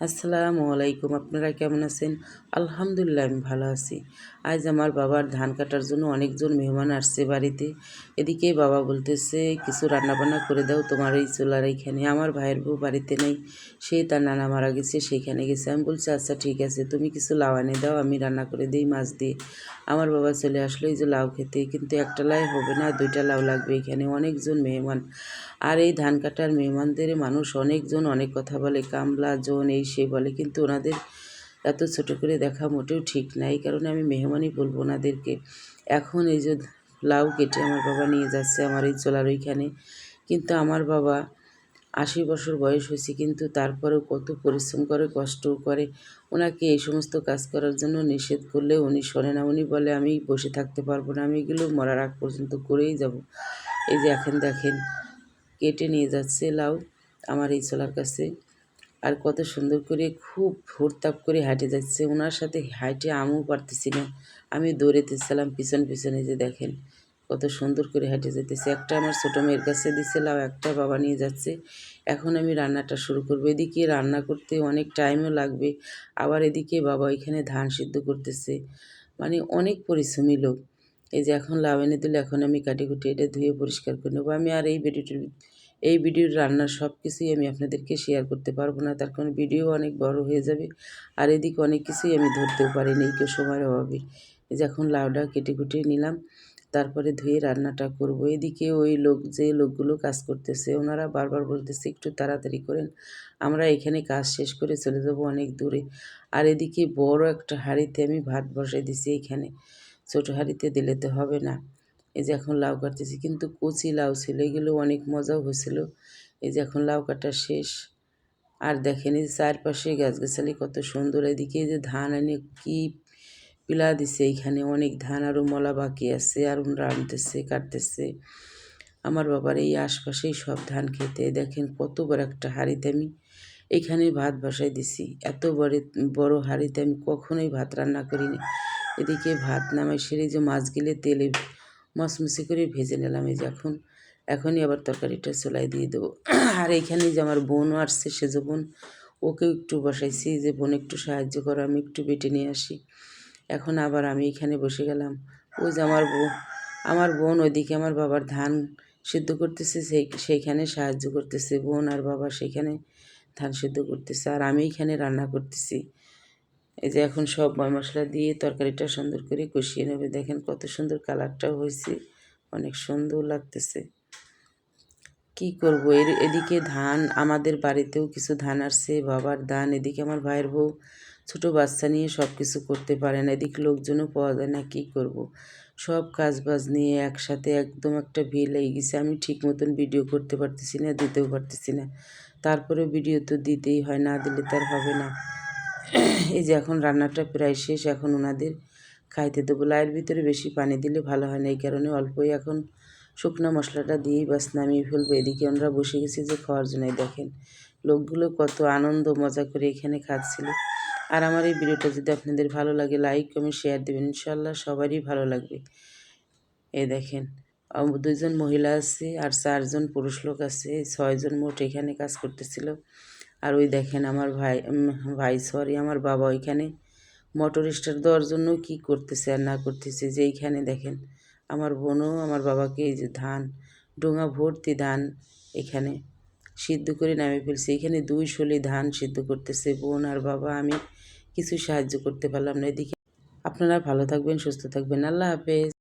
আসসালামু আলাইকুম, আপনারা কেমন আছেন? আলহামদুলিল্লাহ, আমি ভালো আছি। আজ আমার বাবার ধান কাটার জন্য অনেকজন মেহমান আসছে বাড়িতে। এদিকে বাবা বলতেছে, কিছু রান্নাবান্না করে দাও, তোমার এই চুলার এইখানে। আমার ভাইয়ের বউ বাড়িতে নেই, সে তার নানা মারা গেছে, সেইখানে গেছে। আমি বলছি আচ্ছা ঠিক আছে, তুমি কিছু লাউ এনে দাও, আমি রান্না করে দিই মাছ দিয়ে। আমার বাবা চলে আসলো, এই যে লাউ খেতে, কিন্তু একটা লাই হবে না, দুইটা লাউ লাগবে এখানে। অনেকজন মেহমান। আর এই ধান কাটার মেহমানদের মানুষ অনেকজন অনেক কথা বলে, কামলা, জন, এই সে বলে, কিন্তু ওনাদের এত ছোট করে দেখা মোটেও ঠিক না। এই কারণে আমি মেহমানই বলব ওনাদেরকে। এখন এই যে লাউ কেটে আমার বাবা নিয়ে যাচ্ছে আমার এই চলার ওইখানে। কিন্তু আমার বাবা আশি বছর বয়স হয়েছে, কিন্তু তারপরেও কত পরিশ্রম করে, কষ্টও করে। ওনাকে এই সমস্ত কাজ করার জন্য নিষেধ করলে উনি শোনে না। উনি বলে, আমি বসে থাকতে পারব না। আমি এগুলো মরার আগ পর্যন্ত করেই যাব। এই যে এখন দেখেন, কেটে নিয়ে যাচ্ছে লাউ আমার এই চলার কাছে। আর কত সুন্দর করে খুব ভোরতাপ করে হাঁটে যাচ্ছে। ওনার সাথে হাঁটে আমিও পারতেছি না। আমি দৌড়েতেছিলাম পিছন পিছনে যে দেখেন, কত সুন্দর করে হেঁটে যেতেছে একটা আমার ছোটো মেয়ের কাছে দিছিলাম একটা বাবা নিয়ে যাচ্ছে। এখন আমি রান্নাটা শুরু করব। এদিকে রান্না করতে অনেক টাইমও লাগবে। আবার এদিকে বাবা ওইখানে ধান সিদ্ধ করতেছে। মানে অনেক পরিশ্রমী লোক। এই যে এখন লাউ এনে দিলে, এখন আমি কাটি কুটি এটা ধুয়ে পরিষ্কার করে নেব। আমি আর এই ভিডিওটির এই ভিডিওর রান্নার সব কিছুই আমি আপনাদেরকে শেয়ার করতে পারব না, তার কারণ ভিডিও অনেক বড় হয়ে যাবে আর এদিকে অনেক কিছুই আমি ধরতেও পারিনি কেউ সময়ের অভাবে। এই যে এখন লাউটা কেটে কুটে নিলাম, তারপরে ধুয়ে রান্নাটা করব। এদিকে ওই লোক, যে লোকগুলো কাজ করতেছে, ওনারা বারবার বলতেছে, একটু তাড়াতাড়ি করেন, আমরা এখানে কাজ শেষ করে চলে যাব অনেক দূরে। আর এদিকে বড় একটা হাঁড়িতে আমি ভাত বসাই দিছি এইখানে ছোটো হাঁড়িতে দিলে তো হবে না। এই যে এখন লাউ কাটতেছি, কিন্তু কচি লাউ ছিল, এগুলো অনেক মজাও হয়েছিল। এই যে এখন লাউ কাটা শেষ। আর দেখেন এই চারপাশে গাছগাছালি কত সুন্দর, এদিকে যে ধান এনে কি পিলা দিছে এইখানে, অনেক ধান আরও মলা বাকি আছে, আর ওনারা আনতেছে, কাটতেছে। আমার বাবার এই আশপাশেই সব ধান খেতে, দেখেন কত বড় একটা হাঁড়িতে আমি এখানে ভাত বসাই দিছি। এত বড় বড় হাঁড়িতে আমি কখনোই ভাত রান্না করিনি। এদিকে ভাত নামাই সেরে যে মাছ গিলে তেলে মচমচি করে ভেজে নিলাম এই যে এখন। এখনই আবার তরকারিটা চলাই দিয়ে দেবো। আর এইখানে যে আমার বোনও আসছে সেজো বোন, ওকেও একটু বসাইছি যে বোন একটু সাহায্য করো, আমি একটু বেটে নিয়ে আসি। এখন আবার আমি এখানে বসে গেলাম। ওই যে আমার বোন আমার বোন ওইদিকে আমার বাবার ধান সিদ্ধ করতেছে সেই সেইখানে সাহায্য করতেছে, বোন আর বাবা সেখানে ধান সিদ্ধ করতেছে, আর আমি এখানে রান্না করতেছি। এই যে এখন সব মশলা দিয়ে তরকারিটা সুন্দর করে কষিয়ে নেবে। দেখেন কত সুন্দর কালারটাও হয়েছে, অনেক সুন্দর লাগতেছে। কি করব? এর এদিকে ধান, আমাদের বাড়িতেও কিছু ধান আসছে, বাবার ধান, এদিকে আমার ভাইয়ের বউ, ছোটো বাচ্চা নিয়ে সব কিছু করতে পারে না, এদিকে লোকজনও পাওয়া যায় না, কী করব। সব কাজ বাজ নিয়ে একসাথে একদম একটা ভিড় লেগে গেছে, আমি ঠিক মতন ভিডিও করতে পারতেছি না, দিতেও পারতেছি না। তারপরে ভিডিও তো দিতেই হয়, না দিলে তার হবে না। এই যে এখন রান্নাটা প্রায় শেষ, এখন ওনাদের খাইতে দেবো। লাইয়ের ভিতরে বেশি পানি দিলে ভালো হয় না, এই কারণে অল্পই এখন শুকনো মশলাটা দিয়েই বাস নামিয়ে ফেলব। এদিকে আমরা বসে গেছি যে খাওয়ার জন্যই। দেখেন, লোকগুলো কত আনন্দ, মজা করে এখানে খাচ্ছিল। আর আমার এই ভিডিওটা যদি আপনাদের ভালো লাগে, লাইক, কমেন্ট শেয়ার দেবেন। ইনশাল্লাহ সবারই ভালো লাগবে। এ দেখেন দুইজন মহিলা আছে আর চারজন পুরুষ লোক আছে। ছয়জন মোট এখানে কাজ করতেছিল। আর ওই দেখেন আমার ভাই ভাই সরি আমার বাবা ওইখানে মোটর স্টার দেওয়ার জন্য কি করতেছে আর না করতেছে, যে এইখানে দেখেন আমার বোনও, আমার বাবাকে এই যে ধান, ডোঙা ভর্তি ধান এখানে সিদ্ধ করে নামে ফেলছে। এখানে দুই শোলে ধান সিদ্ধ করতেছে বোন আর বাবা, আমি কিছু সাহায্য করতে পারলাম না। এদিকে আপনারা ভালো থাকবেন, সুস্থ থাকবেন। আল্লাহ হাফেজ।